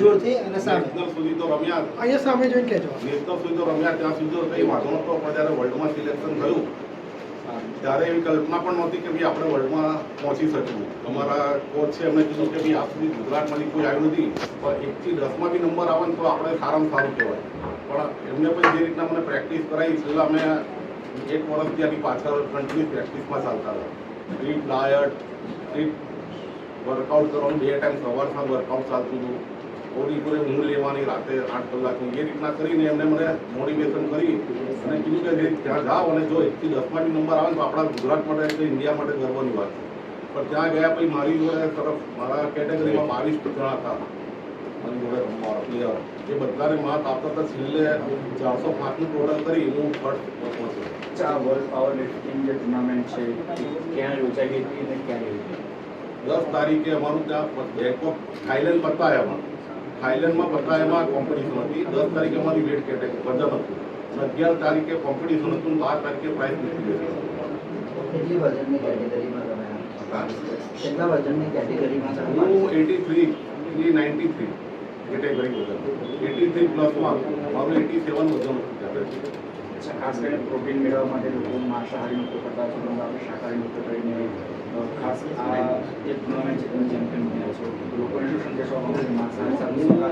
જોરથી અને સામે. સુધી તો રમ્યા અહીંયા સામે જોઈને કહેજો. નેશનલ સુધી તો રમ્યા ત્યાં સુધી તો કંઈ વાંધો નહોતો. પણ જ્યારે વર્લ્ડમાં સિલેક્શન થયું ત્યારે એવી કલ્પના પણ નહોતી કે ભાઈ આપણે વર્લ્ડમાં પહોંચી શકીએ. અમારા કોચ છે એમણે કીધું કે ભાઈ આજ સુધી ગુજરાતમાંથી કોઈ આવ્યું નથી. પણ એકથી દસમાં બી નંબર આવે તો આપણે સારામાં સારું કહેવાય. પણ એમને પણ જે રીતના મને પ્રેક્ટિસ કરાવી છેલ્લા અમે એક વર્ષથી આની પાછળ કન્ટિન્યુ પ્રેક્ટિસમાં ચાલતા હતા ટ્રીપ ડાયટ ટ્રીપ વર્કઆઉટ કરવાનું બે ટાઈમ સવાર સાંજ વર્કઆઉટ ચાલતું હતું. પૂરી પૂરી ઊંઘ લેવાની રાતે આઠ કલાકની. એ રીતના કરીને એમને મને મોટિવેશન કરી અને કીધું કે ત્યાં જાઓ અને જો એકથી દસમાં નંબર આવે તો આપણા ગુજરાત માટે ઇન્ડિયા માટે ગર્વની વાત છે. પણ ત્યાં ગયા પછી મારી જોડે તરફ મારા કેટેગરીમાં બાવીસ જણા હતા. મારી જોડે રમવાવાળા પ્લેયર એ બધાને માત આપતા હતા છેલ્લે ચારસો પાંચનું ટોટલ કરી હું ફર્સ્ટ પહોંચ્યો. આ વર્લ્ડ પાવર લિફ્ટિંગ જે ટુર્નામેન્ટ છે ક્યાં યોજાઈ ગઈ હતી અને ક્યાં યોજાઈ દસ તારીખે અમારું ત્યાં બેંકોક થાઈલેન્ડ પતાયામાં. થાઈલેન્ડમાં પતાયામાં કોમ્પિટિશન હતી. દસ તારીખે અમારી વેટ કેટેગરી વજન હતું. અને અગિયાર તારીખે કોમ્પિટિશન હતું. બાર તારીખે પ્રાઇઝ ડિસ્ટ્રીબ્યુશન કેટલી વજનની કેટેગરીમાં તમે કેટલા વજનની કેટેગરીમાં હું eighty three ninety three category વજન. એટી થ્રી પ્લસમાં મારું એટી સેવન વજન હતું ખાસ કરીને પ્રોટીન મેળવવા માટે લોકો માંસાહારી લોકો કરતા છો આપણે શાકાહારી લોકો કરીને ખાસ આ એક ટુર્નામેન્ટ છે તમે ચેમ્પિયન બન્યા છો. લોકોને શું સંદેશો આપો છો માંસાહારી સાથે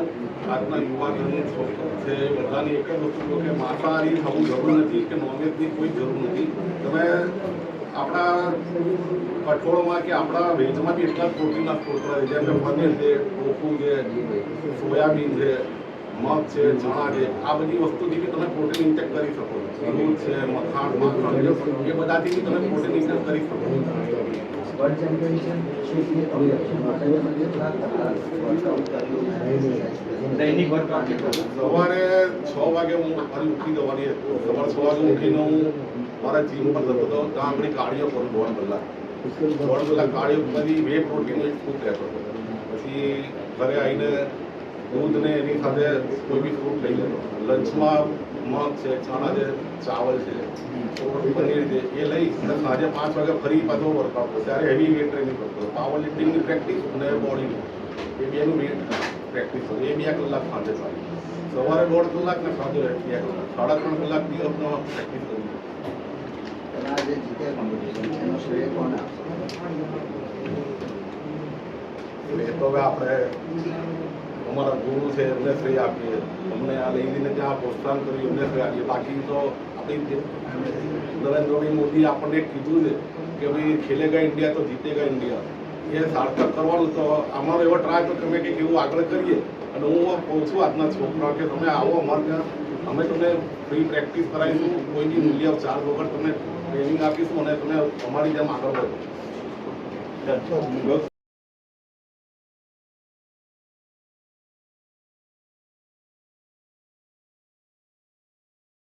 આજના યુવાનોને છે, બધાની એક જ વસ્તુ કે માંસાહારી થવું જરૂર નથી કે નોનવેજની કોઈ જરૂર નથી. તમે આપણા કઠોળમાં કે આપણા વેજમાં બી એટલા પ્રોટીનના સ્ત્રોત જેમ કે પનીર છે ટોફુ છે, સોયાબીન છે મગ છે ચણા છે આ બધી વસ્તુથી બી તમે પ્રોટીન ઇન્ટેક કરી શકો દૂધ છે મખાણ માખણ એ બધાથી બી તમે પ્રોટીન ઇન્ટેક કરી શકો વર્લ્ડ સવારે છ વાગે હું મારી ઉઠી જવાની હતી સવારે છ વાગે ઉઠીને હું મારા જીમ પર જતો હતો. ત્યાં આપણી કાર્ડિયો કરું દોઢ કલાક દોઢ કલાક કાર્ડિયો કરી બે પ્રોટીન ફૂટ લેતો પછી ઘરે આવીને દૂધ ને એની સાથે કોઈ બી ફ્રૂટ લઈ લેતો લંચમાં મગ છે ચણા છે ચાવલ છે પનીર છે એ લઈ અને સાંજે પાંચ વાગે ફરી પાછો વર્કઆઉટ ત્યારે હેવી વેટ ટ્રેનિંગ કરતો પાવર લિફ્ટિંગની પ્રેક્ટિસ અને બોડીની એ બેનું વેટ પ્રેક્ટિસ એ બે કલાક સાંજે ચાલી સવારે દોઢ કલાક ને સાંજે બે કલાક. સાડા ત્રણ કલાક દિવસનો પ્રેક્ટિસ કરી તમે આ કોમ્પિટિશન છે એનો શ્રેય કોણ આપશો? એ તો હવે આપણે અમારા ગુરુ છે, એમને શ્રેય આપીએ. અમને આ લઈ જઈને ત્યાં પ્રોત્સાહન કર્યું, એમને શ્રેય આપીએ. બાકી તો આપણી જે નરેન્દ્રભાઈ મોદી આપણને કીધું છે કે ભાઈ, ખેલેગા ઇન્ડિયા તો જીતેગા ઇન્ડિયા. એ સાર્થક કરવાનું તો અમારો એવો ટ્રાય તો તમે કંઈક એવું આગળ કરીએ. અને હું કહું છું આજના છોકરા કે તમે આવો અમારે ત્યાં. અમે તમને ફ્રી પ્રેક્ટિસ કરાવીશું. કોઈ બી મૂલ્ય ચાર્જ વગર તમને ટ્રેનિંગ આપીશું અને તમે અમારી જેમ આગળ વધો.